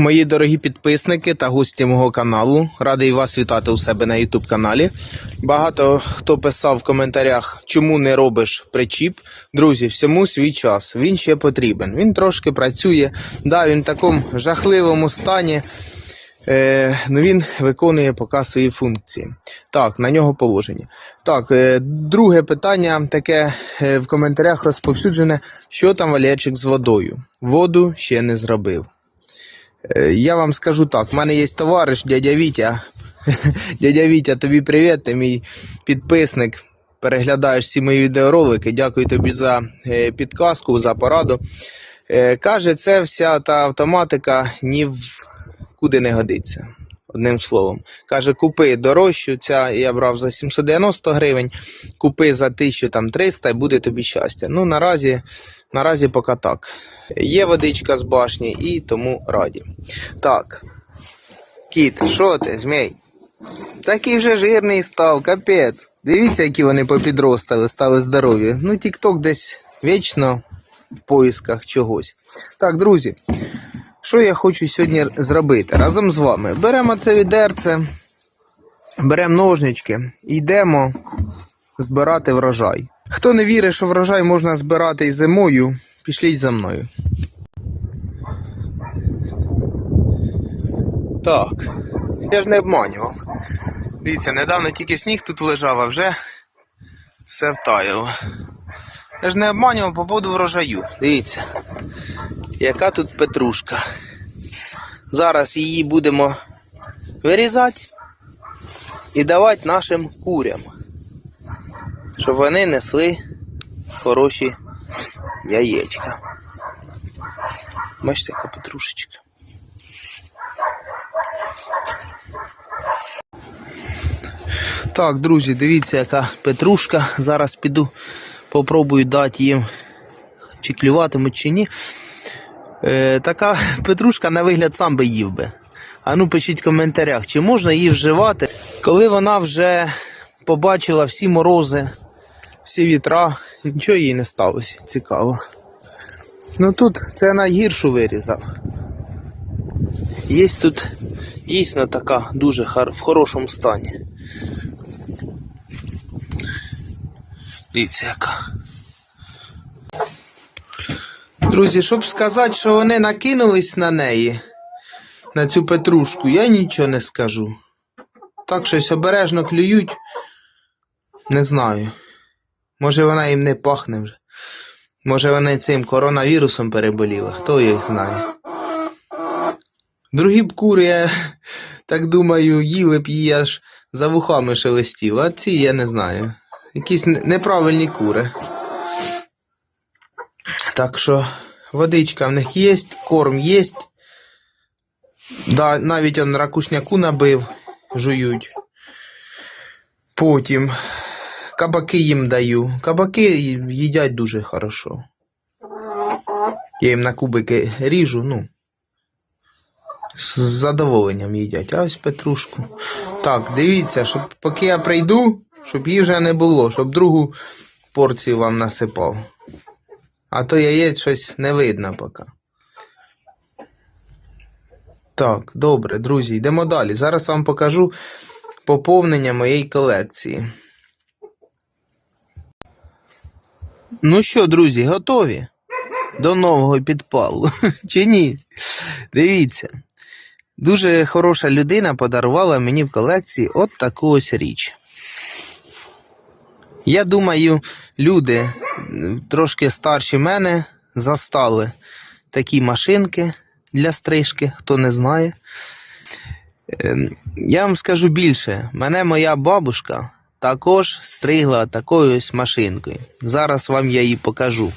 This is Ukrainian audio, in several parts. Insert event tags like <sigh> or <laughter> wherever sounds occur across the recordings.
Мої дорогі підписники та гості мого каналу, радий вас вітати у себе на YouTube каналі. Багато хто писав в коментарях, чому не робиш причіп. Друзі, всьому свій час. Він ще потрібен. Він трошки працює. Да, він в такому жахливому стані. Е, ну він виконує поки свої функції. Так, на нього положення. Так, е, друге питання таке е, в коментарях розповсюджене, що там Валерчик з водою. Воду ще не зробив. Е, Я вам скажу так, в мене є товариш, дядя Вітя. <laughs> Дядя Вітя, тобі привіт, ти мій підписник. Переглядаєш всі мої відеоролики. Дякую тобі за е, підказку, за пораду. Е, Каже, це вся та автоматика ні куди не годиться. Одним словом. Каже, купи дорожчу, ця я брав за 790 гривень, купи за 1300 і буде тобі щастя. Ну, наразі, наразі поки так. Є водичка з башні і тому раді. Так. Кіт, що ти, змій? Такий вже жирний став, капець. Дивіться, які вони попідростали, стали здорові. Ну, тік-ток десь вічно в поисках чогось. Так, друзі, що я хочу сьогодні зробити разом з вами? Беремо це відерце, беремо ножнички і йдемо збирати врожай. Хто не вірить, що врожай можна збирати і зимою, пішліть за мною. Так, я ж не обманював. Дивіться, недавно тільки сніг тут лежав, а вже все втаяло. Я ж не обманював по поводу врожаю. Дивіться, яка тут петрушка. Зараз її будемо вирізати і давати нашим курям, щоб вони несли хороші яєчка. Бачите, яка петрушечка. Так, друзі, дивіться, яка петрушка. Зараз піду, попробую дати їм, чи клюватимуть, чи ні. Е, така петрушка на вигляд сам би їв би. А ну пишіть в коментарях, чи можна її вживати, коли вона вже побачила всі морози, всі вітра, нічого їй не сталося. Цікаво. Ну тут це найгіршу вирізав. Є тут дійсно така дуже в хорошому стані. Дивіться яка. Друзі, щоб сказати, що вони накинулись на неї, на цю петрушку, я нічого не скажу. Так щось обережно клюють. Не знаю. Може вона їм не пахне вже. Може вони цим коронавірусом переболіли, хто їх знає. Другі б кури, я так думаю, їли б її аж за вухами шелестіло, а ці я не знаю. Якісь неправильні кури. Так що водичка в них є, корм є. Да, навіть он ракушняку набив, жують. Потім кабаки їм даю. Кабаки їдять дуже хорошо. Я їм на кубики ріжу, ну. З задоволенням їдять. А ось петрушку. Так, дивіться, щоб поки я прийду, щоб її вже не було, щоб другу порцію вам насипав. А то яєць щось не видно поки. Так, добре, друзі, йдемо далі. Зараз вам покажу поповнення моєї колекції. Ну що, друзі, готові? До нового підпалу. <laughs> Чи ні? Дивіться. Дуже хороша людина подарувала мені в колекції от таку ось річ. Я думаю, люди трошки старші мене застали такі машинки для стрижки, хто не знає. Ем, Я вам скажу більше, мене моя бабушка також стригла такою ось машинкою. Зараз вам я її покажу.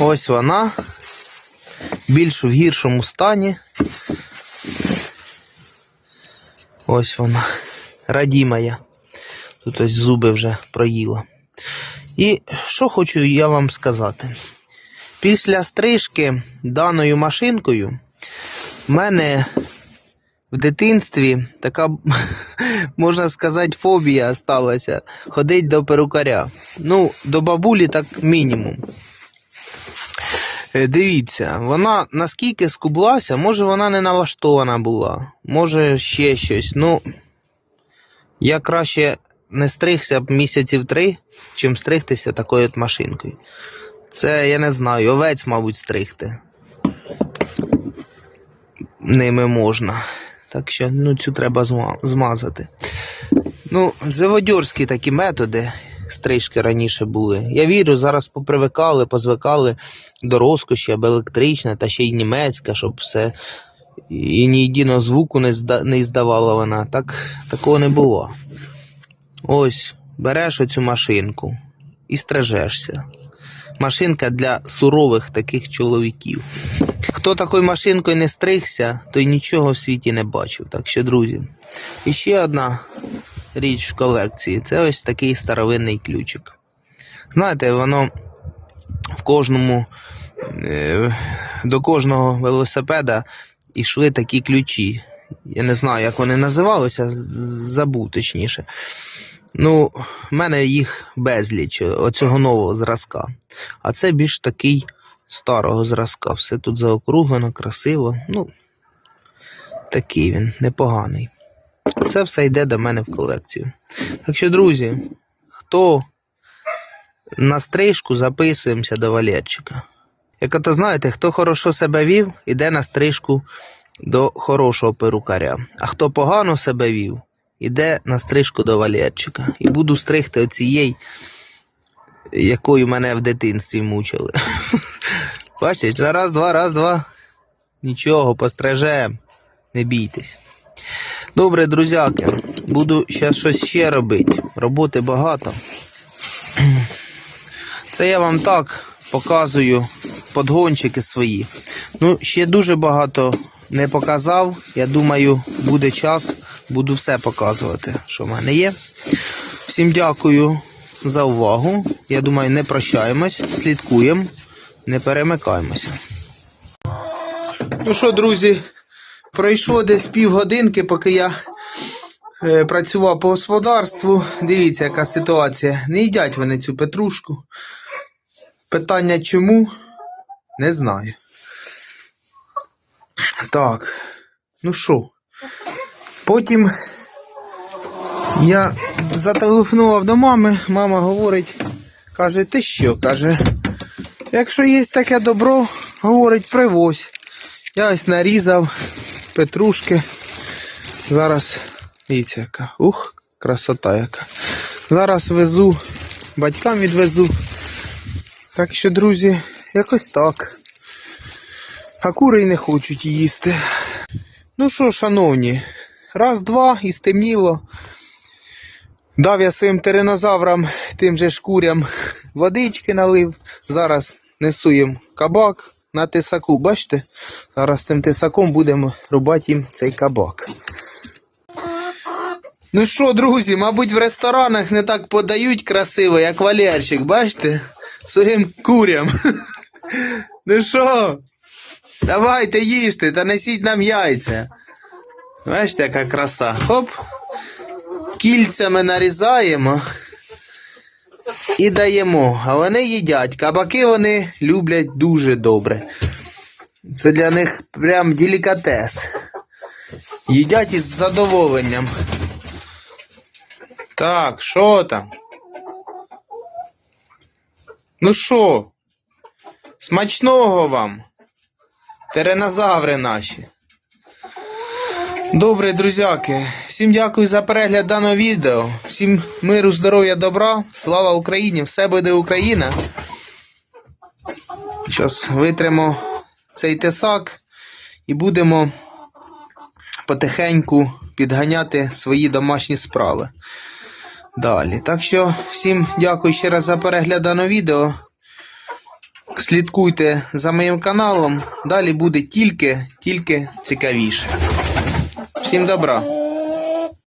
Ось вона, більш в гіршому стані. Ось вона, радімая. Тут ось зуби вже проїла. І що хочу я вам сказати? Після стрижки даною машинкою в мене в дитинстві така, <laughs> можна сказати, фобія сталася ходить до перукаря. Ну, до бабулі так мінімум. Е, Дивіться, вона наскільки скублася, може вона не налаштована була, може ще щось. Ну, я краще не стригся б місяців три, чим стригтися такою от машинкою. Це я не знаю, овець, мабуть, стригти. Ними можна. Так що ну, цю треба змазати. Ну, живодьорські такі методи стрижки раніше були. Я вірю, зараз попривикали, позвикали до розкоші, або електрична, та ще й німецька, щоб все і ні єдиного звуку не, зда, не здавала вона. Так, такого не було. Ось, береш оцю машинку і стрижешся. Машинка для сурових таких чоловіків. Хто такою машинкою не стригся, той нічого в світі не бачив. Так що, друзі, і ще одна річ в колекції це ось такий старовинний ключик. Знаєте, воно в кожному, е, до кожного велосипеда йшли такі ключі. Я не знаю, як вони називалися, забув точніше. Ну, в мене їх безліч, оцього нового зразка. А це більш такий старого зразка. Все тут заокруглено, красиво. Ну, такий він, непоганий. Це все йде до мене в колекцію. Так що, друзі, хто на стрижку записуємося до Валерчика. Як ото знаєте, хто хорошо себе вів, іде на стрижку до хорошого перукаря. А хто погано себе вів, іде на стрижку до Валерчика. І буду стригти оцієї, якою мене в дитинстві мучили. <laughs> Бачите, раз, два, раз, два. Нічого, пострижем. Не бійтесь. Добре, друзяки, буду зараз щось ще робити. Роботи багато. <clears throat> Це я вам так показую подгончики свої. Ну, ще дуже багато не показав. Я думаю, буде час, буду все показувати, що в мене є. Всім дякую за увагу. Я думаю, не прощаємось, слідкуємо, не перемикаємося. Ну що, друзі, пройшло десь півгодинки, поки я е, працював по господарству. Дивіться, яка ситуація. Не їдять вони цю петрушку. Питання чому? Не знаю. Так. Ну що? Потім я зателефонував до мами. Мама говорить, каже, ти що? каже, якщо є таке добро, говорить, привозь. Я ось нарізав петрушки. Зараз, дивіться, яка. Ух, красота яка. Зараз везу, батькам відвезу. Так що, друзі, якось так. А кури й не хочуть їсти. Ну що, шановні, раз, два і стемніло. Дав я своїм теренозаврам, тим же ж курям водички налив. Зараз несу їм кабак на тисаку. Бачите? Зараз цим тисаком будемо рубати їм цей кабак. Ну що, друзі, мабуть, в ресторанах не так подають красиво, як Валерчик, бачите? Своїм курям. <laughs> Ну що? Давайте їжте та несіть нам яйця. Бачите, яка краса. Хоп. Кільцями нарізаємо і даємо. А вони їдять. Кабаки вони люблять дуже добре. Це для них прям делікатес. Їдять із задоволенням. Так, що там? Ну що? Смачного вам, теренозаври наші. Добре, друзяки. Всім дякую за перегляд даного відео. Всім миру, здоров'я, добра. Слава Україні! Все буде Україна. Зараз витримо цей тесак і будемо потихеньку підганяти свої домашні справи. Далі. Так що всім дякую ще раз за перегляд даного відео. Слідкуйте за моїм каналом. Далі буде тільки, тільки цікавіше. Всім добра.